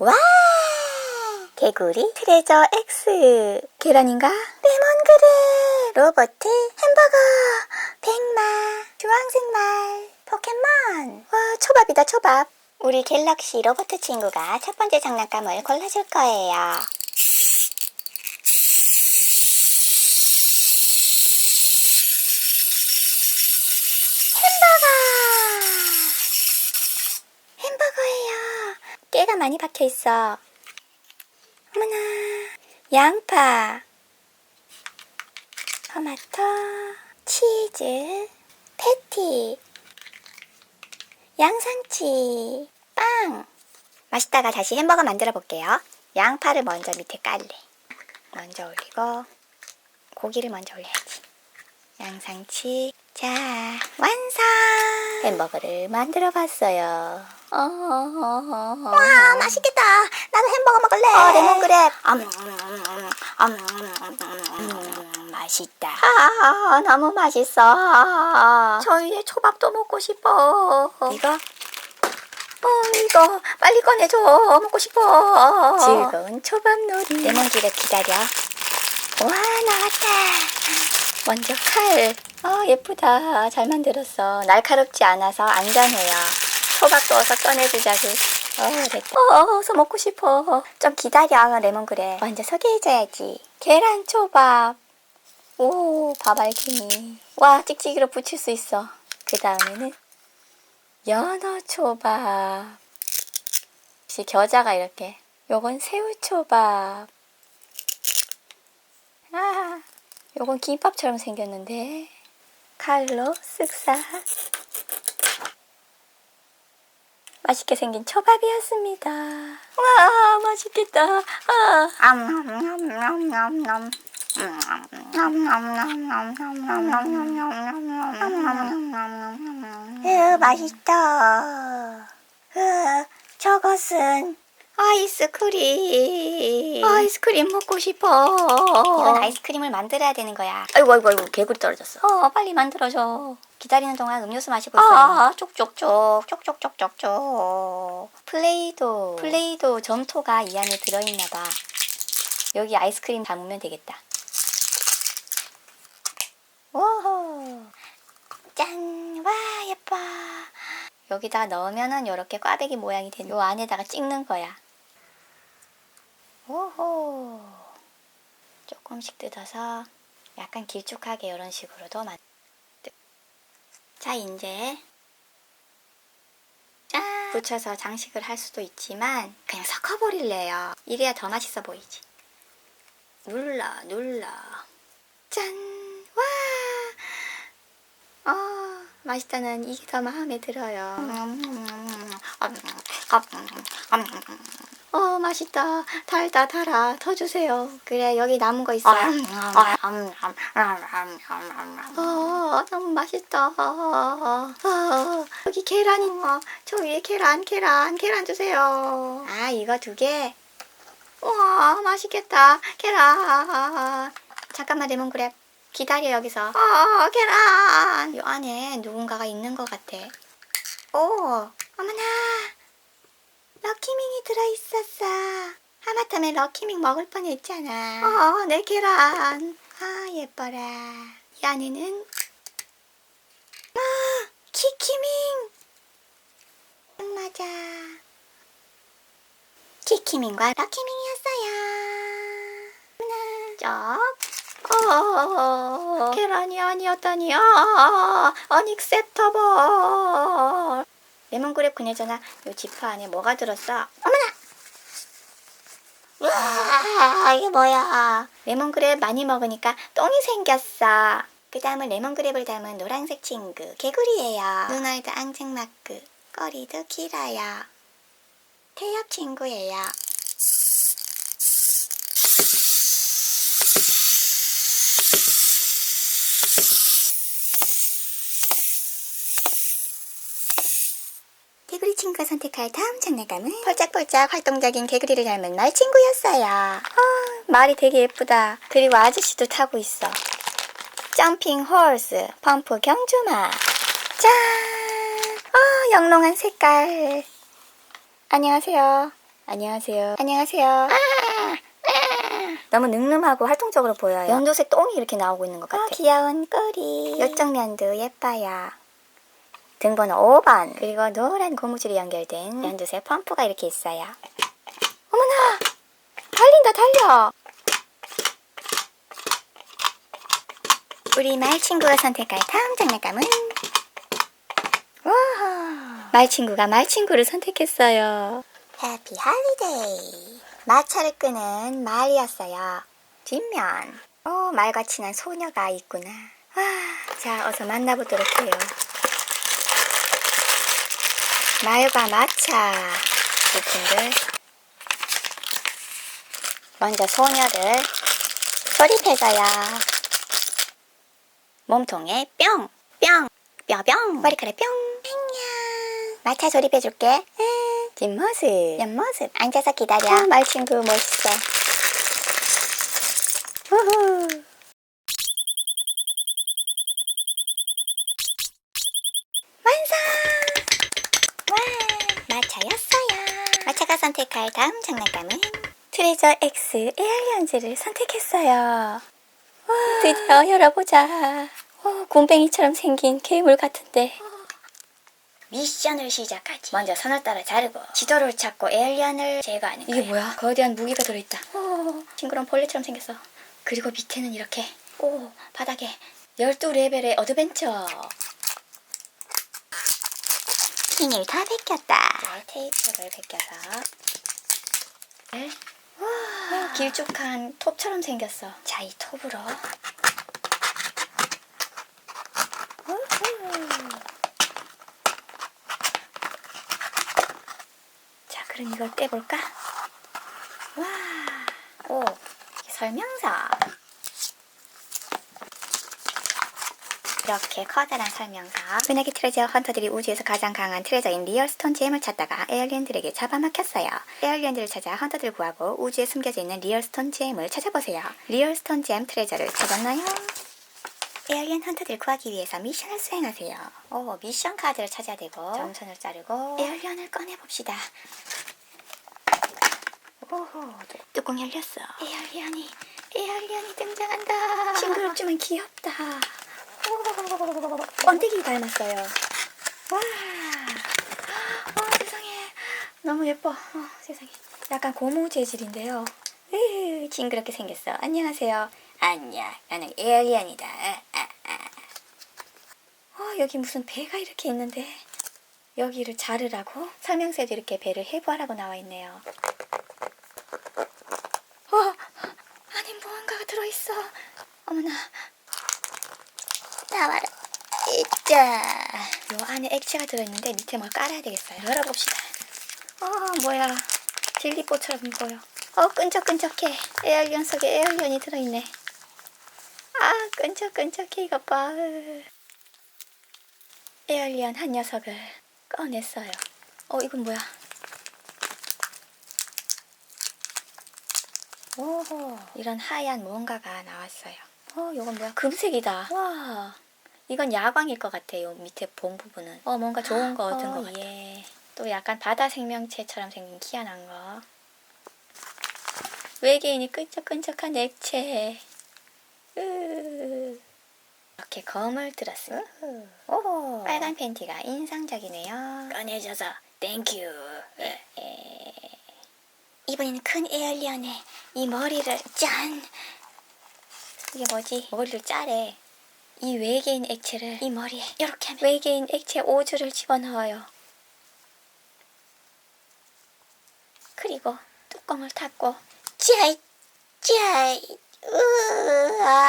와! 개구리 트레저 X. 계란인가? 레몬그레 로버트 햄버거. 백마. 주황색 말. 포켓몬. 와 초밥이다 초밥. 우리 갤럭시 로버트 친구가 첫 번째 장난감을 골라줄 거예요 햄버거 햄버거예요 깨가 많이 박혀 있어. 어머나 양파 토마토 치즈 패티 양상치 빵. 맛있다가 다시 햄버거 만들어 볼게요. 양파를 먼저 밑에 깔래. 먼저 올리고 고기를 먼저 올려야지. 양상치 자 완성! 햄버거를 만들어 봤어요 와 맛있겠다 나도 햄버거 먹을래 어 레몬 그랩 음, 맛있다 아 너무 맛있어 저 위에 초밥도 먹고 싶어 이거 어 이거 빨리 꺼내줘 먹고 싶어 즐거운 초밥놀이 레몬그랩 기다려 와 나왔다 먼저 칼. 어, 예쁘다. 잘 만들었어. 날카롭지 않아서 안전해요. 초밥도 어서 꺼내주자고. 어, 됐다. 어, 어서 먹고 싶어. 좀 기다려, 레몬 그래. 먼저 소개해줘야지. 계란 초밥. 오, 밥알갱이. 와, 찍찍이로 붙일 수 있어. 그 다음에는 연어 초밥. 역시 겨자가 이렇게. 요건 새우 초밥. 아, 요건 김밥처럼 생겼는데 칼로 쓱싹 맛있게 생긴 초밥이었습니다. 와 맛있겠다. 아. 으, 맛있다. 으, 저것은 아이스크림. 아이스크림 먹고 싶어. 이건 아이스크림을 만들어야 되는 거야. 아이고, 아이고, 아이고, 개구리 떨어졌어. 어, 빨리 만들어줘. 기다리는 동안 음료수 마시고 있어요. 아, 쪽쪽쪽, 쪽쪽쪽쪽쪽. 플레이도, 플레이도 점토가 이 안에 들어있나 봐. 여기 아이스크림 담으면 되겠다. 오호. 짠, 와, 예뻐. 여기다 넣으면은 이렇게 꽈배기 모양이 되는 요 안에다가 찍는 거야. 오호. 조금씩 뜯어서 약간 길쭉하게 이런 식으로도 만. 자, 이제 짠 붙여서 장식을 할 수도 있지만 그냥 섞어버릴래요. 이래야 더 맛있어 보이지. 눌러, 눌러. 짠, 와. 어, 맛있다는 이게 더 마음에 들어요. 어, 맛있다. 달다, 달아. 더 주세요. 그래, 여기 남은 거 있어요. 어, 너무 맛있다. 어, 여기 계란이, 어, 저 위에 계란, 계란, 계란 주세요. 아, 이거 두 개? 우와, 맛있겠다. 계란. 잠깐만, 레몬그랩. 기다려, 여기서. 어, 계란. 요 안에 누군가가 있는 것 같아. 오, 어머나. 럭키밍이 들어있었어. 하마터면 럭키밍 먹을 뻔했잖아. 어, 내 계란. 아, 예뻐라. 이 안에는 아, 키키밍. 맞아. 키키밍과 럭키밍이었어요. 하나, 쩍. 어, 계란이 아니었다니. 아, 언익셉터블. 레몬그랩 그네저나 요 지퍼 안에 뭐가 들었어? 어머나! 와, 이게 뭐야? 레몬그랩 많이 먹으니까 똥이 생겼어. 그 다음은 레몬그랩을 닮은 노란색 친구, 개구리예요. 눈알도 앙증맞고, 꼬리도 길어요. 태엽 친구예요. 개구리 친구가 선택할 다음 장난감은 펄짝펄짝 활동적인 개구리를 닮은 말 친구였어요. 아, 말이 되게 예쁘다. 그리고 아저씨도 타고 있어. 점핑 홀스, 펌프 경주마. 짠! 아, 영롱한 색깔. 안녕하세요. 안녕하세요. 안녕하세요. 너무 늠름하고 활동적으로 보여요. 연두색 똥이 이렇게 나오고 있는 것 같아요. 귀여운 꼬리. 요쪽 면도 예뻐요. 등번호 5번. 그리고 노란 고무줄이 연결된 연두색 펌프가 이렇게 있어요. 어머나! 달린다, 달려! 우리 말 친구가 선택할 다음 장난감은 와! 말 친구가 말 친구를 선택했어요. 해피 할리데이. 마차를 끄는 말이었어요. 뒷면. 어, 말과 친한 소녀가 있구나. 와, 자, 어서 만나보도록 해요. 말과 마차. 부품들. 먼저 소녀를 조립해줘요. 몸통에 뿅! 뿅! 뼈뿅! 머리카락 뿅! 안녕! 마차 조립해줄게. 음, 뒷모습, 옆모습. 앉아서 기다려. 말친구 멋있어. 우후. 완성! 와, 마차였어요. 마차가 선택할 다음 장난감은 트레저 X 에어리언즈를 선택했어요. 와, 드디어 열어보자. 어, 곰뱅이처럼 생긴 괴물 같은데. 미션을 시작하지. 먼저 선을 따라 자르고 지도를 찾고 에일리언을 제거하는 거야. 이게 뭐야? 거대한 무기가 들어있다. 오, 징그러운 벌레처럼 생겼어. 그리고 밑에는 이렇게 오 바닥에 12레벨의 어드벤처. 핀을 다 벗겼다. 네, 테이프를 벗겨서. 네. 와, 길쭉한 톱처럼 생겼어. 자, 이 톱으로. 우후. 자, 그럼 이걸 떼볼까? 와, 오, 설명서. 이렇게 커다란 설명서. 은하계 트레저 헌터들이 우주에서 가장 강한 트레저인 리얼스톤 잼을 찾다가 에얼리언들에게 잡아먹혔어요. 에얼리언들을 찾아 헌터들 구하고 우주에 숨겨져 있는 리얼스톤 잼을 찾아보세요. 리얼스톤 잼 트레저를 찾았나요? 에얼리언 헌터들 구하기 위해서 미션을 수행하세요. 오, 미션 카드를 찾아야 되고 점선을 자르고 에얼리언을 꺼내봅시다. 오호, 뚜껑 열렸어. 에얼리언이, 에얼리언이 등장한다. 징그럽지만 귀엽다. 오, 번데기 닮았어요. 와, 어, 세상에. 너무 예뻐. 어, 세상에. 약간 고무 재질인데요. 으, 징그럽게 생겼어. 안녕하세요. 안녕. 나는 에얼리언이다. 아, 아. 어, 여기 무슨 배가 이렇게 있는데. 여기를 자르라고? 설명서에도 이렇게 배를 해부하라고 나와 있네요. 어, 안에 무언가가 들어있어. 어머나. 나와라. 있자. 요 안에 액체가 들어있는데 밑에 뭘 깔아야 되겠어요. 열어봅시다. 어, 뭐야. 젤리뽀처럼 보여. 어, 끈적끈적해. 에어리언 속에 에어리언이 들어있네. 아, 끈적끈적해. 이것 봐. 에어리언 한 녀석을 꺼냈어요. 어, 이건 뭐야? 오호, 이런 하얀 뭔가가 나왔어요. 어, 이건 뭐야? 금색이다. 와, 이건 야광일 것 같아요. 밑에 본 부분은. 어, 뭔가 좋은 거 얻은 것 같아. 예. 또 약간 바다 생명체처럼 생긴 희한한 거. 외계인이 끈적끈적한 액체. 으. 이렇게 검을 들었어요. 오, 빨간 팬티가 인상적이네요. 꺼내줘서 땡큐. 예. 이번에는 큰 에얼리언의 이 머리를 짠! 이게 뭐지? 머리를 짜래. 이 외계인 액체를 이 머리에 이렇게 하면 외계인 액체 오주를 집어넣어요. 그리고 뚜껑을 닫고 짜이 짜이 으아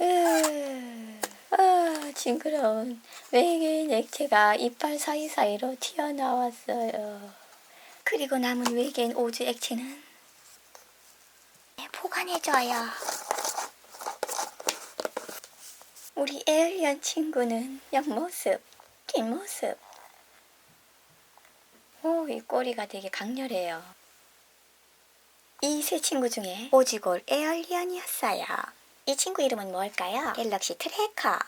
으 아, 징그러운 외계인 액체가 이빨 사이사이로 튀어나왔어요. 그리고 남은 외계인 오주 액체는 보관해줘요. 우리 에일리언 친구는 옆모습, 뒷모습. 오, 이 꼬리가 되게 강렬해요. 이 세 친구 중에 오지골 에얼리언이었어요. 이 친구 이름은 뭘까요? 갤럭시 트래커,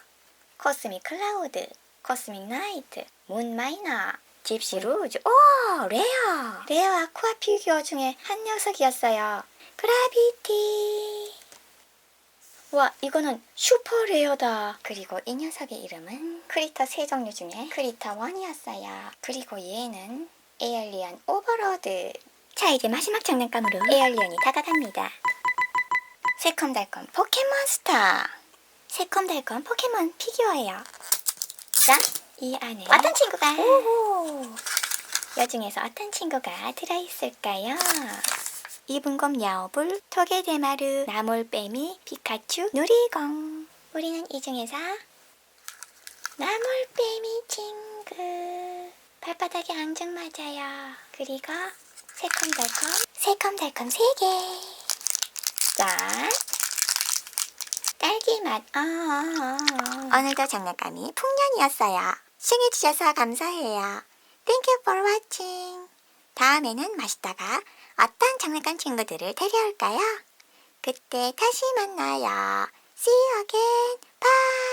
코스믹 클라우드, 코스믹 나이트, 문 마이너, 집시 루즈. 오, 레어. 레어 아쿠아 피규어 중에 한 녀석이었어요. 그라비티. 와, 이거는 슈퍼 레어다. 그리고 이 녀석의 이름은 크리터 세 종류 중에 크리터 1이었어요. 그리고 얘는 에얼리언 오버로드. 자, 이제 마지막 장난감으로 에얼리언이 다가갑니다. 새콤달콤 포켓몬스터. 새콤달콤 포켓몬 피규어예요. 자, 이 안에 어떤 친구가? 오호. 여중에서 어떤 친구가 들어있을까요? 이분곰 야오불, 토게데마루, 나몰빼미, 피카츄, 누리공. 우리는 이 중에서 나몰빼미 친구. 발바닥에 앙증 맞아요. 그리고 새콤달콤, 새콤달콤 세 개. 짠. 딸기 맛. 아, 아, 아. 오늘도 장난감이 풍년이었어요. 시청해주셔서 감사해요. Thank you for watching. 다음에는 맛있다가 어떤 장난감 친구들을 데려올까요? 그때 다시 만나요. See you again. Bye.